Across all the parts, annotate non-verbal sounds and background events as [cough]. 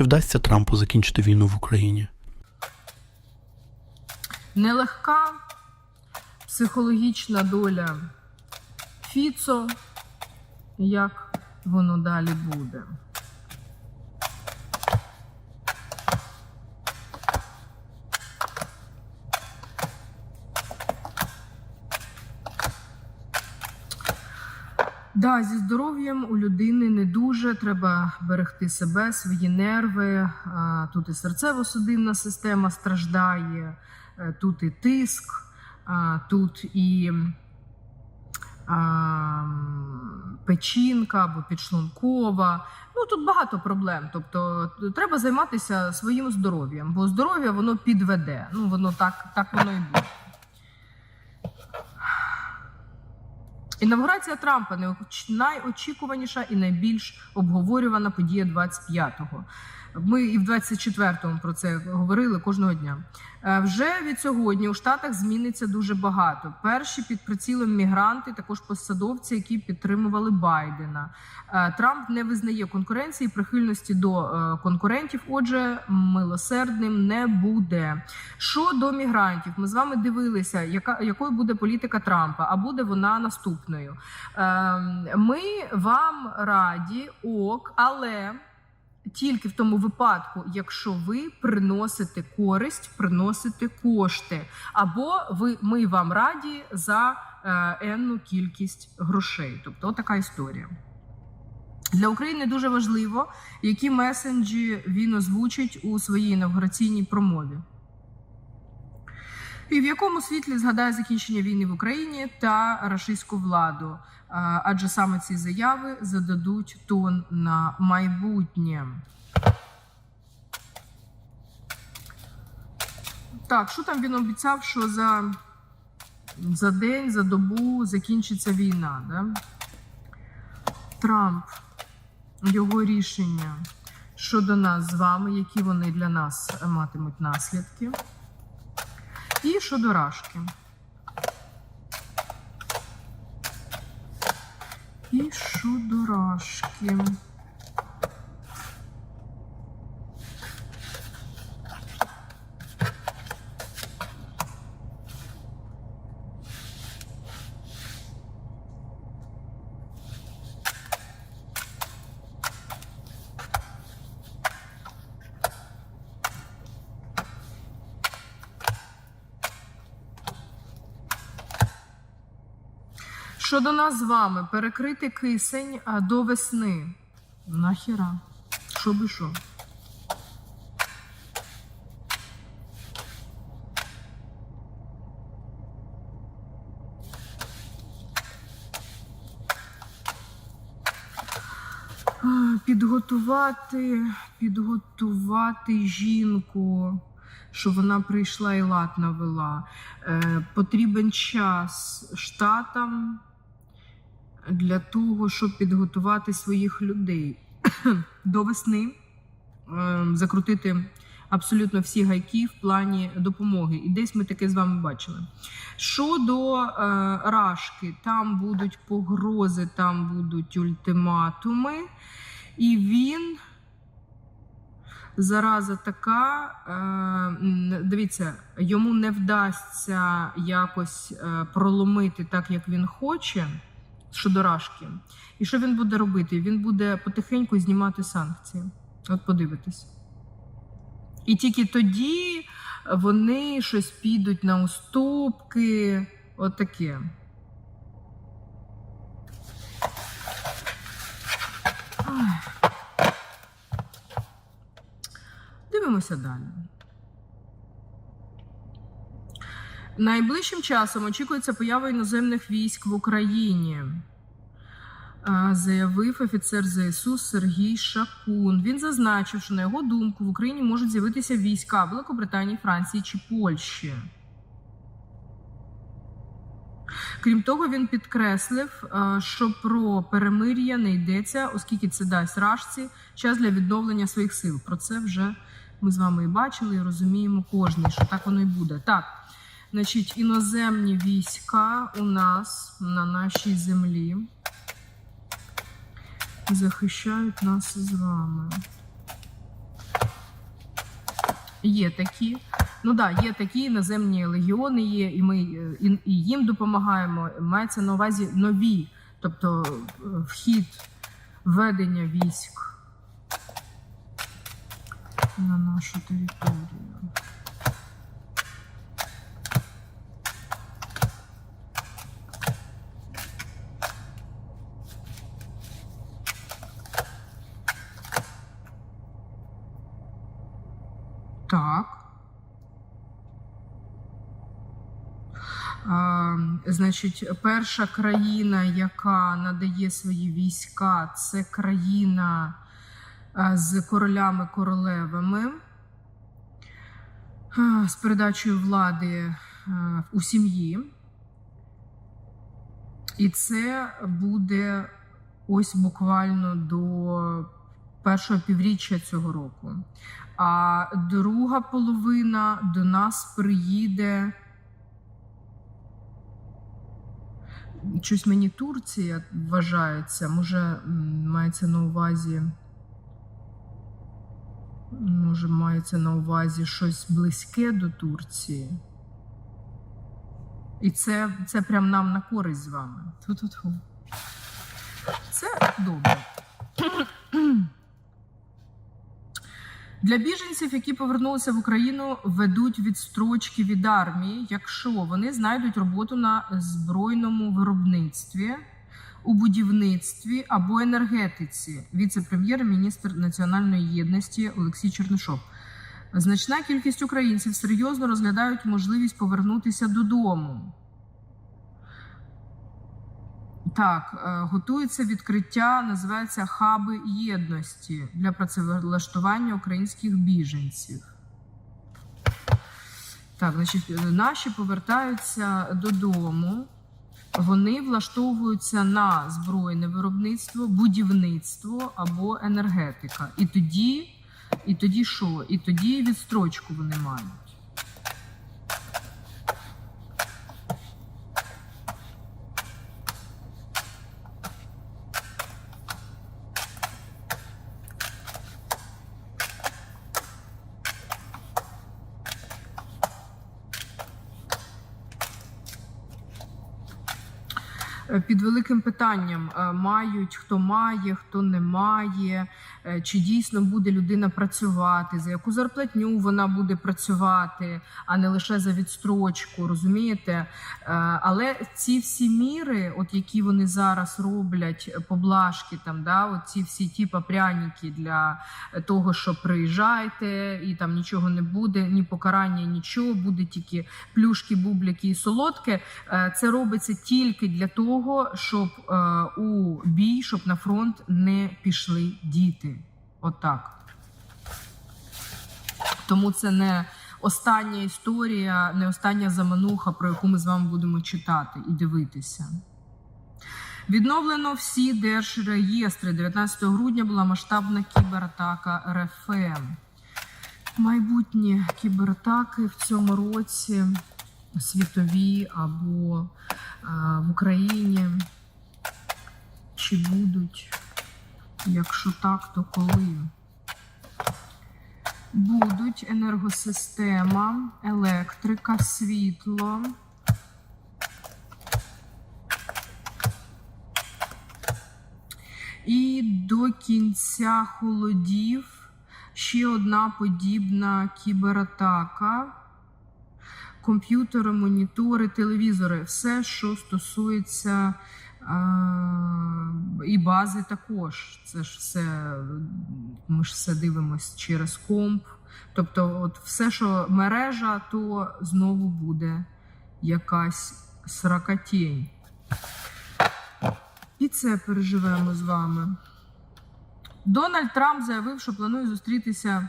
Чи вдасться Трампу закінчити війну в Україні? Нелегка психологічна доля Фіцо, як воно далі буде. Да, зі здоров'ям у людини не дуже. Треба берегти себе, свої нерви. Тут і серцево-судинна система страждає, е, тут і тиск, тут і печінка або підшлункова. Ну тут багато проблем. Тобто треба займатися своїм здоров'ям, бо здоров'я воно підведе. Ну воно так, так воно і буде. Інавгурація Трампа найочікуваніша і найбільш обговорювана подія 25-го. Ми і в 24-му про це говорили кожного дня. Е, Вже від сьогодні у Штатах зміниться дуже багато. Перші під прицілом мігранти, також посадовці, які підтримували Байдена. Е, Трамп не визнає конкуренції, прихильності до е, конкурентів. Отже, милосердним не буде. Що до мігрантів, ми з вами дивилися, яка якою буде політика Трампа, а буде вона наступною. Ем, Ми вам раді ок, але тільки в тому випадку, якщо ви приносите користь, приносите кошти, або ви ми вам раді за е, енну кількість грошей. Тобто така історія. Для України дуже важливо, які месенджі він озвучить у своїй інавгураційній промові. І в якому світлі згадає закінчення війни в Україні та рашистську владу, адже саме ці заяви зададуть тон на майбутнє. Так, що там він обіцяв, що за, за день, за добу закінчиться війна? Да? Трамп, його рішення щодо нас з вами, які вони для нас матимуть наслідки. І щодо рашки. І щодо Щодо нас з вами, перекрити кисень а, до весни. Нахіра? Що би що? Підготувати, підготувати жінку, щоб вона прийшла і лад навела. Е, потрібен час штатам для того, щоб підготувати своїх людей [clears throat] до весни, е, закрутити абсолютно всі гайки в плані допомоги. І десь ми таке з вами бачили. Щодо е, Рашки, там будуть погрози, там будуть ультиматуми, і він. Зараза така, е, дивіться, йому не вдасться якось е, проломити так, як він хоче щодо Рашки. І що він буде робити? Він буде потихеньку знімати санкції. От подивитись. І тільки тоді вони щось підуть на уступки. От таке. Дивимося далі. Найближчим часом очікується поява іноземних військ в Україні, заявив офіцер ЗСУ Сергій Шакун. Він зазначив, що на його думку в Україні можуть з'явитися війська Великобританії, Франції чи Польщі. Крім того, він підкреслив, що про перемир'я не йдеться, оскільки це дасть рашці час для відновлення своїх сил. Про це вже ми з вами і бачили, і розуміємо кожний, що так воно і буде. Так, значить, іноземні війська у нас на нашій землі захищають нас з вами. Є такі. Ну да, є такі іноземні легіони є, і ми е, і, і їм допомагаємо. Мається на увазі нові, тобто е, вхід, введення військ на нашу територію. Так. А, значить, перша країна, яка надає свої війська, це країна з королями-королевами з передачею влади у сім'ї. І це буде ось буквально до першого півріччя цього року. А друга половина до нас приїде. Щось мені Турція вважається, може, мається на увазі. Може, мається на увазі щось близьке до Турції. І це, це прям нам на користь з вами. Ту-ту-ту. Це добре. Для біженців, які повернулися в Україну, ведуть відстрочки від армії, якщо вони знайдуть роботу на збройному виробництві, у будівництві або енергетиці. Віце-прем'єр-міністр національної єдності Олексій Чернишов. Значна кількість українців серйозно розглядають можливість повернутися додому. Так, е, готується відкриття, називається хаби єдності для працевлаштування українських біженців. Так, значить, е, наші повертаються додому. Вони влаштовуються на збройне виробництво, будівництво або енергетика. І тоді, і тоді що? І тоді відстрочку вони мають. Під великим питанням е, мають хто має, хто не має, е, чи дійсно буде людина працювати, за яку зарплатню вона буде працювати, а не лише за відстрочку, розумієте? Е, Але ці всі міри, от які вони зараз роблять, е, поблажки, там да, от ці всі типа пряники для того, що приїжджайте, і там нічого не буде, ні покарання, нічого, буде тільки плюшки, бублики і солодке. Е, Це робиться тільки для того, щоб е, у бій, щоб на фронт не пішли діти. Отак. Тому це не остання історія, не остання замануха, про яку ми з вами будемо читати і дивитися. Відновлено всі держреєстри. 19 грудня була масштабна кібератака РФМ. Майбутні кібератаки в цьому році світові або а, в Україні. Чи будуть? Якщо так, то коли? Будуть енергосистема, електрика, світло. І до кінця холодів ще одна подібна кібератака. Комп'ютери, монітори, телевізори, все, що стосується і бази також. Це ж все, ми ж все дивимось через комп. Тобто, от все, що мережа, то знову буде якась сракатінь. І це переживемо з вами. Дональд Трамп заявив, що планує зустрітися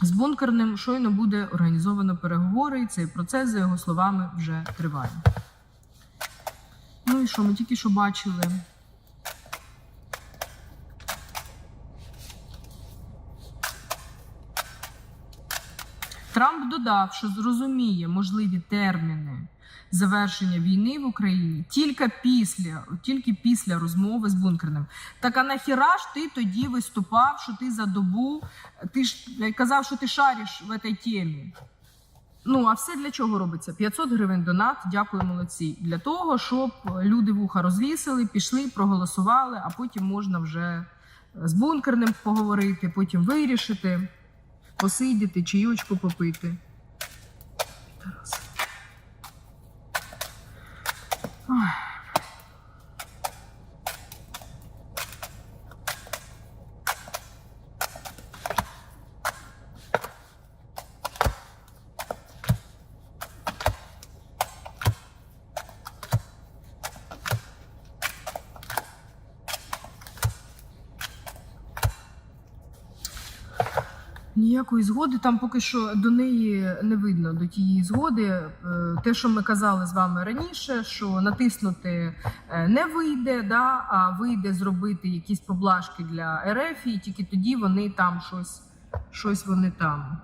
з бункерним. Щойно буде організовано переговори, і цей процес, за його словами, вже триває. Ну і що, ми тільки що бачили. Трамп додав, що зрозуміє можливі терміни завершення війни в Україні тільки після, тільки після розмови з бункерним. Так а нахіра ж ти тоді виступав, що ти за добу, ти ж казав, що ти шариш в цій темі. Ну, а все для чого робиться? 500 гривень донат, дякую, молодці. Для того, щоб люди вуха розвісили, пішли, проголосували, а потім можна вже з бункерним поговорити, потім вирішити, посидіти, чайочку попити. Ой. Ніякої згоди там поки що до неї не видно до тієї згоди. Е, Те, що ми казали з вами раніше, що натиснути е, не вийде, да, а вийде зробити якісь поблажки для РФ, і тільки тоді вони там щось, щось вони там.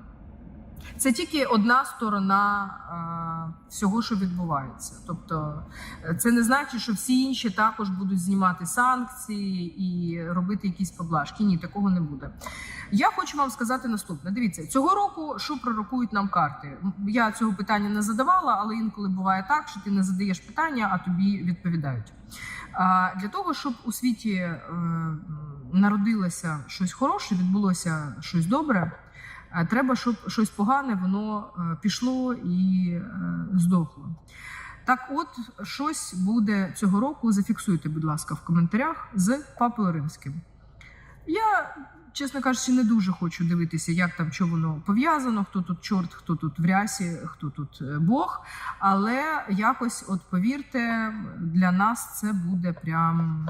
Це тільки одна сторона е, всього, що відбувається. Тобто, е, це не значить, що всі інші також будуть знімати санкції і робити якісь поблажки. Ні, такого не буде. Я хочу вам сказати наступне. Дивіться, цього року що пророкують нам карти? Я цього питання не задавала, але інколи буває так, що ти не задаєш питання, а тобі відповідають. А, Для того, щоб у світі е, народилося щось хороше, відбулося щось добре. Треба, щоб щось погане воно е, пішло і е, здохло. Так, от щось буде цього року. Зафіксуйте, будь ласка, в коментарях з Папою Римським. Я, чесно кажучи, не дуже хочу дивитися, як там що воно пов'язано, хто тут чорт, хто тут в рясі, хто тут е, Бог. Але якось, от повірте, для нас це буде прям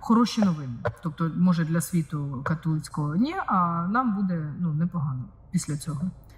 хороші новини. Тобто, може, для світу католицького ні, а нам буде ну, непогано після цього.